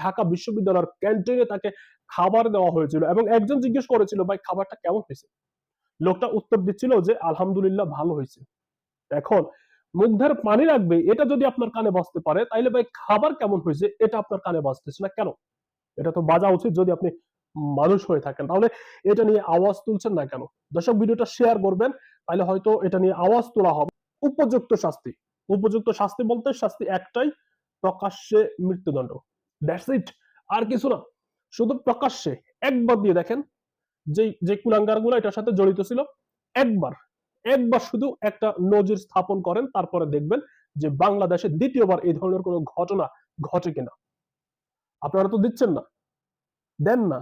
ঢাকা বিশ্ববিদ্যালয়ের ক্যান্টিনে তাকে খাবার দেওয়া হয়েছিল এবং একজন জিজ্ঞেস করেছিল, ভাই, খাবারটা কেমন হয়েছে? লোকটা উত্তর দিচ্ছিল যে, আলহামদুলিল্লাহ, ভালো হয়েছে। এখন মুগ্ধের পানি রাখবে এটা যদি আপনার কানে বাজতে পারে, তাইলে ভাই, খাবার কেমন হয়েছে, এটা আপনার কানে বাজতেছে না কেন? এটা তো বাজা উচিত যদি আপনি মানুষ হয়ে থাকেন। তাহলে এটা নিয়ে আওয়াজ তুলছেন না কেন? দর্শক, ভিডিওটা শেয়ার করবেন তাহলে হয়তো এটা নিয়ে আওয়াজ তোলা হবে। উপযুক্ত শাস্তি। উপযুক্ত শাস্তি বলতে শাস্তি একটাই, প্রকাশ্যে মৃত্যুদণ্ড। দ্যাটস ইট আর কিছু না। শুধু প্রকাশ্যে একবার দিয়ে দেখেন যে যে কুলাঙ্গারগুলো এটার সাথে জড়িত ছিল, একবার একবার শুধু একটা নজির স্থাপন করেন, তারপরে দেখবেন যে বাংলাদেশে দ্বিতীয়বার এই ধরনের কোনো ঘটনা ঘটে কিনা। আপনারা তো দিচ্ছেন না। দেন না।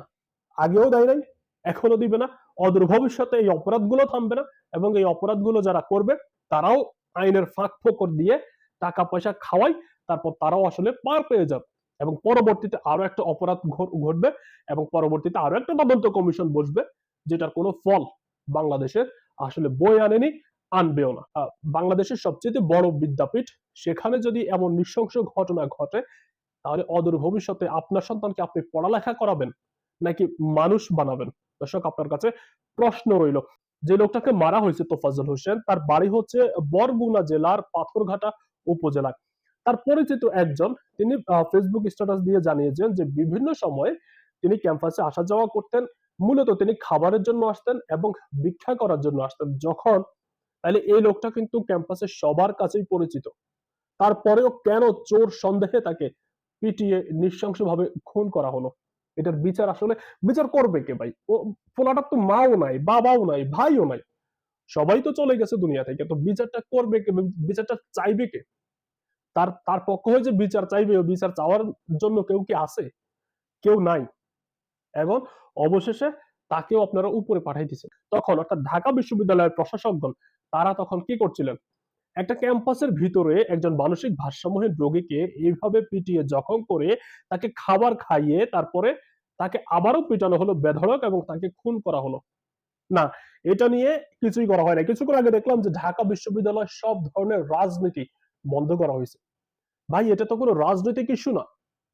আগেও দেয় নাই এখনও দিবে না। অদূর ভবিষ্যতে এই অপরাধগুলো থামবে না এবং এই অপরাধগুলো যারা করবে, তারাও আইনের ফাঁক ফোকর দিয়ে টাকা পয়সা খাওয়াই তারপর তারাও আসলে পার পেয়ে যাবে। এবং পরবর্তীতে আরও একটা অপরাধ ঘটবে এবং পরবর্তীতে আরও একটা তদন্ত কমিশন বসবে, যেটার কোনো ফল বাংলাদেশের আসলে বই আনেনি, আনবেও না। বাংলাদেশের সবচেয়ে বড় বিদ্যাপীঠ, সেখানে যদি এমন নৃশংস ঘটনা ঘটে, তাহলে অদূর ভবিষ্যতে আপনার সন্তানকে আপনি পড়ালেখা করাবেন নাকি মানুষ বানাবেন? দর্শক, আপনার কাছে প্রশ্ন রইল। যে লোকটাকে মারা হয়েছে তোফাজুল হোসেন, তার বাড়ি হচ্ছে বরগুনা জেলার পাথরঘাটা উপজেলায়। তার পরিচিত একজন তিনি ফেসবুক স্ট্যাটাস দিয়ে জানিয়েছেন যে বিভিন্ন সময়ে তিনি ক্যাম্পাসে আসা যাওয়া করতেন। মূলত তিনি খাবারের জন্য আসতেন এবং ভিক্ষা করার জন্য আসতেন। যখন তাহলে এই লোকটা কিন্তু ক্যাম্পাসে সবার কাছেই পরিচিত। তারপরেও কেন চোর সন্দেহে তাকে পিটিয়ে নৃশংসভাবে খুন করা হলো? এটার বিচার আসলে, বিচার করবে কে ভাই? ও পোলাটার তো মাও নাই, বাবাও নাই, ভাইও নাই। সবাই তো চলে গেছে দুনিয়া থেকে, তো বিচারটা করবে কে? বিচারটা চাইবে কে? তার তার পক্ষ হয়ে যে বিচার চাইবে বিচার চাওয়ার জন্য কেউ কি আছে? কেউ নাই। এবং অবশেষে তাকেও আপনারা উপরে পাঠাই দিচ্ছেন তখন অর্থাৎ ঢাকা বিশ্ববিদ্যালয়ের প্রশাসকগণ, তারা তখন কি করছিলেন? একটা ক্যাম্পাসের ভিতরে একজন মানসিক ভারসাম্যহীন রোগীকে এইভাবে পিটিয়ে জখম করে তাকে খাবার খাইয়ে তারপরে তাকে আবারও পিটানো হলো বেধড়ক এবং তাকে খুন করা হলো। না, এটা নিয়ে কিছুই করা হয় না কিছুক্ষণ আগে দেখলাম যে ঢাকা বিশ্ববিদ্যালয় সব ধরনের রাজনীতি বন্ধ করা হয়েছে। ভাই এটা তো কোনো রাজনৈতিক ইস্যু না।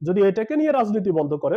যদি এটাকে নিয়ে রাজনীতি বন্ধ করে